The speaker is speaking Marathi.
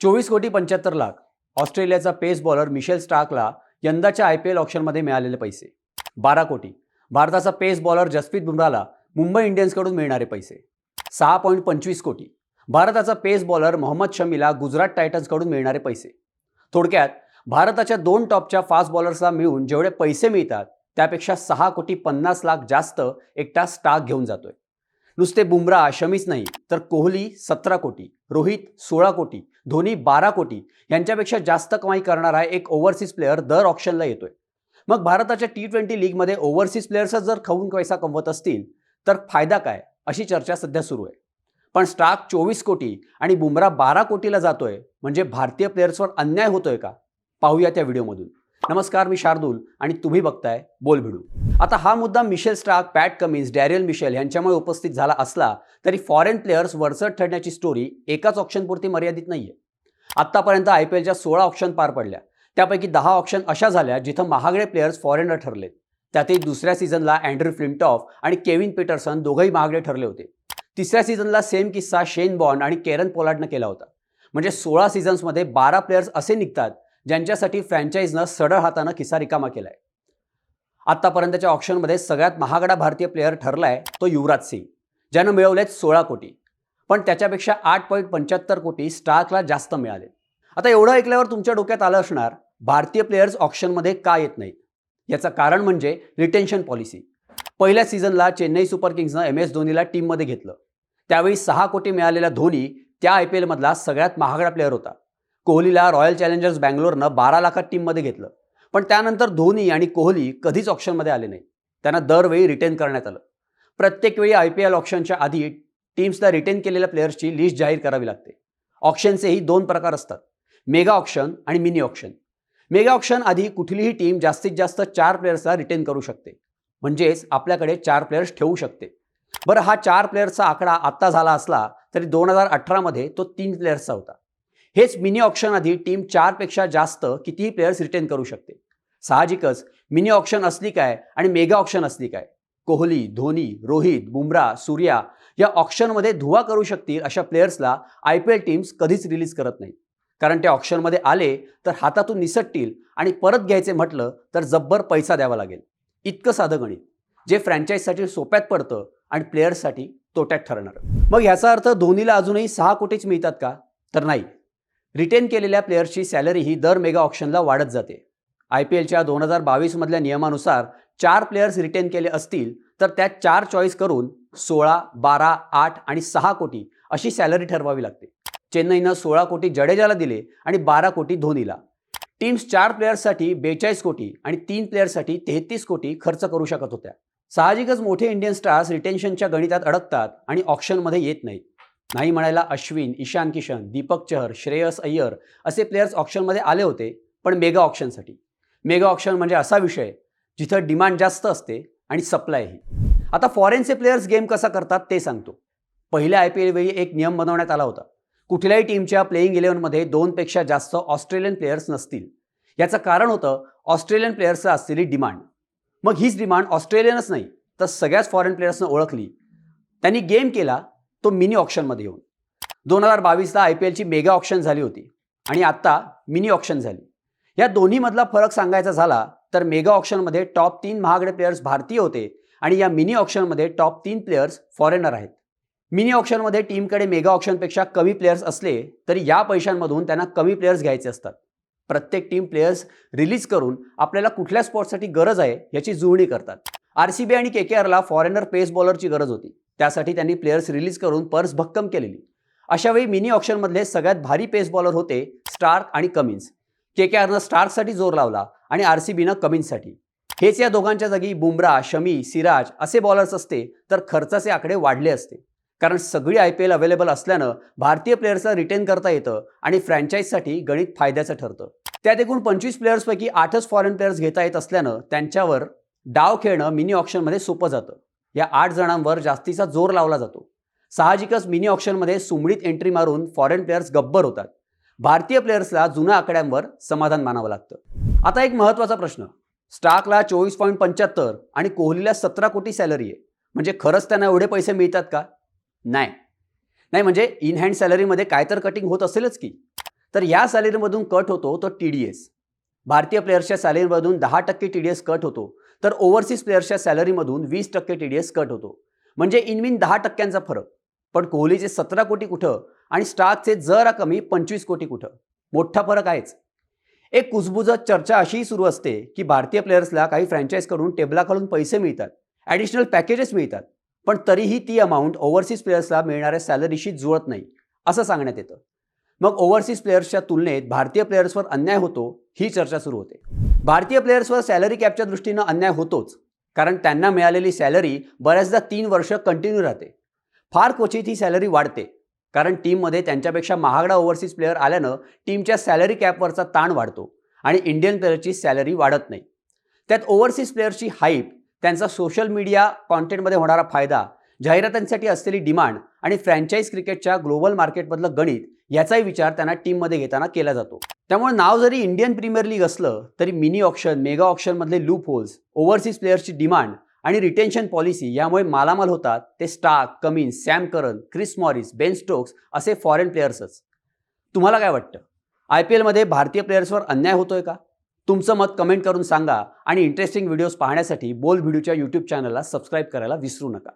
चोवीस कोटी पंच्याहत्तर लाख. ऑस्ट्रेलियाचा पेस बॉलर मिशेल स्टार्कला यंदाच्या आय पी एल ऑप्शनमध्ये मिळालेले पैसे. बारा कोटी. भारताचा पेस बॉलर जसप्रीत बुमराला मुंबई इंडियन्सकडून मिळणारे पैसे. सहा पॉईंट पंचवीस कोटी. भारताचा पेस बॉलर मोहम्मद शमीला गुजरात टायटन्सकडून मिळणारे पैसे. थोडक्यात भारताच्या दोन टॉपच्या फास्ट बॉलर्सला मिळून जेवढे पैसे मिळतात त्यापेक्षा सहा कोटी पन्नास लाख जास्त एकटा स्टाक घेऊन जातोय. नुसते बुमरा शमीच नाही तर कोहली सतरा कोटी रोहित सोळा कोटी धोनी बारा कोटी यांच्यापेक्षा जास्त कमाई करणारा एक ओव्हरसीज प्लेअर दर ऑप्शनला येतोय. मग भारताच्या टी ट्वेंटी लीगमध्ये ओव्हरसीज प्लेयर्सच जर खाऊन पैसा कमवत असतील तर फायदा काय? अशी चर्चा सध्या सुरू आहे. पण स्टार्क चोवीस कोटी आणि बुमरा बारा कोटीला जातोय म्हणजे भारतीय प्लेयर्सवर अन्याय होतोय का? पाहूया त्या व्हिडिओमधून नमस्कार मी शार्दूल आणि तुम्ही बघताय बोल भिडू. आता हा मुद्दा Mitchell Starc Pat Cummins Daryl Mitchell यांच्यामुळे उपस्थित झाला असला तरी फॉरेन प्लेयर्स वरचढ ठरण्याची स्टोरी एकाच ऑप्शनपुरती मर्यादित नाहीये. आत्तापर्यंत आय पी एलच्या सोळा ऑप्शन पार पडल्या. त्यापैकी दहा ऑप्शन अशा झाल्या जिथं महागडे प्लेयर्स फॉरेनर ठरलेत. त्यातही दुसऱ्या सीझनला अँड्रू फ्लिमटॉफ आणि केविन पीटरसन दोघंही महागडे ठरले होते. तिसऱ्या सीझनला सेम किस्सा शेन बॉन्ड आणि केरन पोलार्डनं केला होता. म्हणजे सोळा सीझन्समध्ये बारा प्लेयर्स असे निघतात ज्यांच्यासाठी फ्रँचाईजनं सडळ हातानं खिसा रिकामा केलाय. आत्तापर्यंतच्या ऑप्शनमध्ये सगळ्यात महागडा भारतीय प्लेअर ठरलाय तो युवराज सिंग ज्यानं मिळवलेत सोळा कोटी. पण त्याच्यापेक्षा आठ पॉईंट पंच्याहत्तर कोटी स्टार्कला जास्त मिळाले. आता एवढं ऐकल्यावर तुमच्या डोक्यात आलं असणार भारतीय प्लेयर्स ऑप्शनमध्ये का येत नाहीत? याचं कारण म्हणजे रिटेन्शन पॉलिसी पहिल्या सीझनला चेन्नई सुपर किंग्सनं एम एस धोनीला टीममध्ये घेतलं. त्यावेळी सहा कोटी मिळालेला धोनी त्या आय पी एलमधला सगळ्यात महागडा प्लेअर होता. कोहलीला रॉयल चॅलेंजर्स बँगलोरनं बारा लाखात टीममध्ये घेतलं. पण त्यानंतर धोनी आणि कोहली कधीच ऑप्शनमध्ये आले नाही त्यांना दरवेळी रिटेन करण्यात आलं. प्रत्येक वेळी आय पी एल ऑप्शनच्या आधी टीम्सला रिटेन केलेल्या प्लेयर्सची लिस्ट जाहीर करावी लागते. ऑप्शनचेही दोन प्रकार असतात. मेगा ऑप्शन आणि मिनी ऑप्शन मेगा ऑप्शन आधी कुठलीही टीम जास्तीत जास्त चार प्लेयर्सला रिटेन करू शकते. म्हणजेच आपल्याकडे चार प्लेयर्स ठेवू शकते. बरं हा चार प्लेयर्सचा आकडा आत्ता झाला असला तरी दोन हजार अठरामध्ये तो तीन प्लेयर्सचा होता. हेच मिनी ऑप्शन आधी टीम चारपेक्षा जास्त कितीही प्लेयर्स रिटेन करू शकते. साहजिकच मिनी ऑप्शन असली काय आणि मेगा ऑप्शन असली काय? कोहली धोनी रोहित बुमरा सूर्या या ऑप्शनमध्ये धुवा करू शकतील अशा प्लेयर्सला आय पी एल टीम्स कधीच रिलीज करत नाही कारण ते ऑप्शनमध्ये आले तर हातातून निसटतील आणि परत घ्यायचे म्हटलं तर जब्बर पैसा द्यावा लागेल. इतकं साधं गणित. जे फ्रँचाईजसाठी सोप्यात पडतं आणि प्लेयर्ससाठी तोट्यात ठरणार. मग ह्याचा अर्थ धोनीला अजूनही सहा कोटीच मिळतात का? तर नाही. रिटेन केलेल्या प्लेयर्सची सॅलरी ही दर मेगा ऑप्शनला वाढत जाते. आय पी एलच्या दोन हजार बावीसमधल्या नियमानुसार चार प्लेयर्स रिटेन केले असतील तर त्यात चार चॉईस करून सोळा बारा आठ आणि सहा कोटी अशी सॅलरी ठरवावी लागते. चेन्नईनं सोळा कोटी जडेजाला दिले आणि बारा कोटी धोनीला. टीम्स चार प्लेयर्ससाठी बेचाळीस कोटी आणि तीन प्लेयर्ससाठी तेहतीस कोटी खर्च करू शकत होत्या. साहजिकच मोठे इंडियन स्टार्स रिटेन्शनच्या गणितात अडकतात आणि ऑप्शनमध्ये येत नाहीत. नाही म्हणायला अश्विन ईशान किशन दीपक चहर श्रेयस अय्यर असे प्लेयर्स ऑप्शनमध्ये आले होते पण मेगा ऑप्शनसाठी मेगा ऑप्शन म्हणजे असा विषय जिथं डिमांड जास्त असते आणि सप्लायही आता फॉरेनचे प्लेयर्स गेम कसा करतात ते सांगतो. पहिल्या आय पी एल वेळी एक नियम बनवण्यात आला होता. कुठल्याही टीमच्या प्लेईंग इलेव्हनमध्ये दोनपेक्षा जास्त ऑस्ट्रेलियन प्लेयर्स नसतील. याचं कारण होतं ऑस्ट्रेलियन प्लेयर्सचं असलेली डिमांड मग हीच डिमांड ऑस्ट्रेलियनच नाही तर सगळ्याच फॉरेन प्लेयर्सनं ओळखली. त्यांनी गेम केला तो मिनी ऑप्शनमध्ये येऊन. दोन हजार बावीसला आय पी एलची मेगा ऑप्शन झाली होती. आणि आत्ता मिनी ऑप्शन झाली. या दोन्हीमधला फरक सांगायचा झाला तर मेगा ऑप्शनमध्ये टॉप तीन महागडे प्लेयर्स भारतीय होते आणि या मिनी ऑप्शनमध्ये टॉप तीन प्लेयर्स फॉरेनर आहेत. मिनी ऑप्शनमध्ये टीमकडे मेगा ऑप्शनपेक्षा कमी प्लेयर्स असले तरी या पैशांमधून त्यांना कमी प्लेयर्स घ्यायचे असतात. प्रत्येक टीम प्लेयर्स रिलीज करून आपल्याला कुठल्या स्पॉटसाठी गरज आहे याची जुळणी करतात. आर सी बी आणि के के आरला फॉरेनर पेस बॉलरची गरज होती. त्यासाठी त्यांनी प्लेयर्स रिलीज करून पर्स भक्कम केलेली. अशावेळी मिनी ऑप्शनमधले सगळ्यात भारी पेस बॉलर होते स्टार्क आणि कमिन्स के के आरनं स्टार्कसाठी जोर लावला आणि आर सी बीनं कमिन्ससाठी हेच या दोघांच्या जागी बुमरा शमी सिराज असे बॉलर्स असते तर खर्चाचे आकडे वाढले असते. कारण सगळी आय पी एल अवेलेबल असल्यानं भारतीय प्लेयर्सला रिटेन करता येतं आणि फ्रँचाईजसाठी गणित फायद्याचं ठरतं. त्यात एकूण पंचवीस प्लेयर्सपैकी आठच फॉरेन प्लेयर्स घेता येत असल्यानं त्यांच्यावर डाव खेळणं मिनी ऑप्शनमध्ये सोपं जातं. या आठ जणांवर जास्तीचा जोर लावला जातो. साहजिकच मिनी ऑप्शनमध्ये सुमडीत एंट्री मारून फॉरेन प्लेयर्स गब्बर होतात. भारतीय प्लेयर्सला जुन्या आकड्यांवर समाधान मानावं लागतं. आता एक महत्त्वाचा प्रश्न. स्टार्कला चोवीस पॉईंट पंच्याहत्तर आणि कोहलीला सतरा कोटी सॅलरी आहे. म्हणजे खरंच त्यांना एवढे पैसे मिळतात का? नाही. नाही म्हणजे इन हँड सॅलरीमध्ये काय तर कटिंग होत असेलच की. तर या सॅलरीमधून कट होतो तो टी डी एस भारतीय प्लेयर्सच्या सॅलरीमधून दहा टक्के टी डी एस कट होतो. तर ओव्हरसीज प्लेयर्सच्या सॅलरीमधून वीस टक्के टी डी एस कट होतो. म्हणजे इनविन दहा टक्क्यांचा फरक. पण कोहलीचे सतरा कोटी कुठं आणि स्टार्कचे जरा कमी पंचवीस कोटी कुठं? मोठा फरक आहेच. एक कुजबुजत चर्चा अशीही सुरू असते की भारतीय प्लेयर्सला काही फ्रँचाईजकडून टेबलाखालून पैसे मिळतात. ॲडिशनल पॅकेजेस मिळतात. पण तरीही ती अमाऊंट ओव्हरसीज प्लेयर्सला मिळणाऱ्या सॅलरीशी जुळत नाही असं सांगण्यात येतं. मग ओव्हरसीज प्लेयर्सच्या तुलनेत भारतीय प्लेयर्सवर अन्याय होतो ही चर्चा सुरू होते. भारतीय प्लेयर्सवर सॅलरी कॅपच्या दृष्टीनं अन्याय होतोच. कारण त्यांना मिळालेली सॅलरी बऱ्याचदा तीन वर्ष कंटिन्यू राहते. फार क्वचित ही सॅलरी वाढते. कारण टीममध्ये त्यांच्यापेक्षा महागडा ओव्हरसीज प्लेअर आल्यानं टीमच्या सॅलरी कॅपवरचा ताण वाढतो आणि इंडियन प्लेअरची सॅलरी वाढत नाही. त्यात ओव्हरसीज प्लेअरची हाईप त्यांचा सोशल मीडिया कॉन्टेंटमध्ये होणारा फायदा जाहिरातांसाठी असलेली डिमांड आणि फ्रँचाईज क्रिकेटच्या ग्लोबल मार्केटमधलं गणित याचाही विचार त्यांना टीममध्ये घेताना केला जातो. त्यामुळे नाव जरी इंडियन प्रीमियर लीग असलं तरी मिनी ऑप्शन मेगा ऑप्शनमधले लूप होल्स ओव्हरसीज प्लेयर्सची डिमांड आणि रिटेन्शन पॉलिसी यामुळे मालामाल होतात. ते Starc Cummins Sam Curran Chris Morris Ben Stokes असे फॉरेन प्लेयर्सच तुम्हाला काय वाटतं? आय पी एलमध्ये भारतीय प्लेयर्सवर अन्याय होतोय का? तुमचं मत कमेंट करून सांगा आणि इंटरेस्टिंग व्हिडिओज पाहण्यासाठी बोल व्हिडिओच्या यूट्यूब चॅनलला सबस्क्राईब करायला विसरू नका.